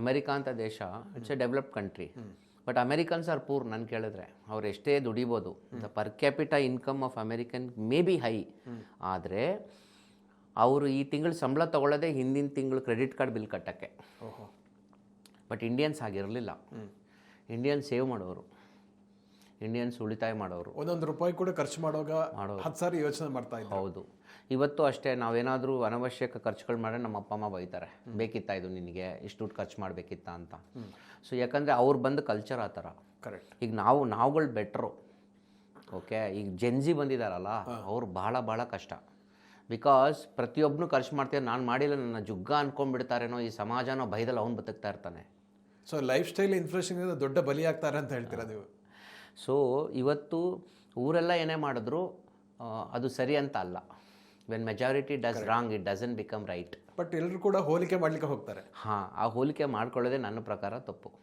America ಅಂತ ದೇಶ it's a developed country but Americans are poor ನಾನು ಕೇಳಿದ್ರೆ. ಅವ್ರು ಎಷ್ಟೇ ದುಡಿಬೋದು the per capita income of American may be high ಆದರೆ ಅವರು ಈ ತಿಂಗಳು ಸಂಬಳ ತಗೊಳ್ಳೋದೇ ಹಿಂದಿನ ತಿಂಗಳು ಕ್ರೆಡಿಟ್ ಕಾರ್ಡ್ ಬಿಲ್ ಕಟ್ಟೋಕ್ಕೆ. ಬಟ್ ಇಂಡಿಯನ್ಸ್ ಆಗಿರಲಿಲ್ಲ ಇಂಡಿಯನ್ಸ್ ಸೇವ್ ಮಾಡೋರು. ಇಂಡಿಯನ್ಸ್ ಉಳಿತಾಯ ಮಾಡೋರು. ಒಂದೊಂದು ರೂಪಾಯಿ ಕೂಡ ಖರ್ಚು ಮಾಡುವಾಗ ಹತ್ತು ಸಾರಿ ಯೋಚನೆ ಮಾಡ್ತಾ ಇದ್ದೀವಿ ಹೌದು. ಇವತ್ತು ಅಷ್ಟೇ ನಾವೇನಾದರೂ ಅನವಶ್ಯಕ ಖರ್ಚುಗಳು ಮಾಡಿ ನಮ್ಮ ಅಪ್ಪ ಅಮ್ಮ ಬೈತಾರೆ. ಬೇಕಿತ್ತಾ ಇದು ನಿನಗೆ? ಇಷ್ಟು ದುಡ್ಡು ಖರ್ಚು ಮಾಡಬೇಕಿತ್ತಾ ಅಂತ. ಸೊ ಯಾಕಂದರೆ ಅವ್ರು ಬಂದು ಕಲ್ಚರ್ ಆ ಥರ. ಕರೆಕ್ಟ್ ಈಗ ನಾವು ನಾವುಗಳು ಬೆಟ್ರು ಓಕೆ ಈಗ ಜೆನ್ಜಿ ಬಂದಿದ್ದಾರಲ್ಲ ಅವ್ರು ಭಾಳ ಭಾಳ ಕಷ್ಟ. ಬಿಕಾಸ್ ಪ್ರತಿಯೊಬ್ಬನು ಖರ್ಚು ಮಾಡ್ತೀವಿ ನಾನು ಮಾಡಿಲ್ಲ ನನ್ನ ಜುಗ್ಗ ಅನ್ಕೊಂಡ್ಬಿಡ್ತಾರೇನೋ ಈ ಸಮಾಜನೋ ಭಯದಲ್ಲಿ ಅವ್ನು ಬದುಕ್ತಾ ಇರ್ತಾನೆ. ಸೊ ಲೈಫ್ ಸ್ಟೈಲ್ ಇನ್ಫ್ಲೇಷನ್ ದೊಡ್ಡ ಬಲಿಯಾಗ್ತಾರೆ ಅಂತ ಹೇಳ್ತೀರಾ ನೀವು? ಸೊ ಇವತ್ತು ಊರೆಲ್ಲ ಏನೇ ಮಾಡಿದ್ರು ಅದು ಸರಿ ಅಂತ ಅಲ್ಲ. When majority does wrong it doesn't become right but ಎಲ್ಲರೂ ಕೂಡ ಹೋಲಿಕೆ ಮಾಡಲಿಕ್ಕೆ ಹೋಗ್ತಾರೆ. ಹಾಂ ಆ ಹೋಲಿಕೆ ಮಾಡ್ಕೊಳ್ಳೋದೇ ನನ್ನ ಪ್ರಕಾರ ತಪ್ಪು.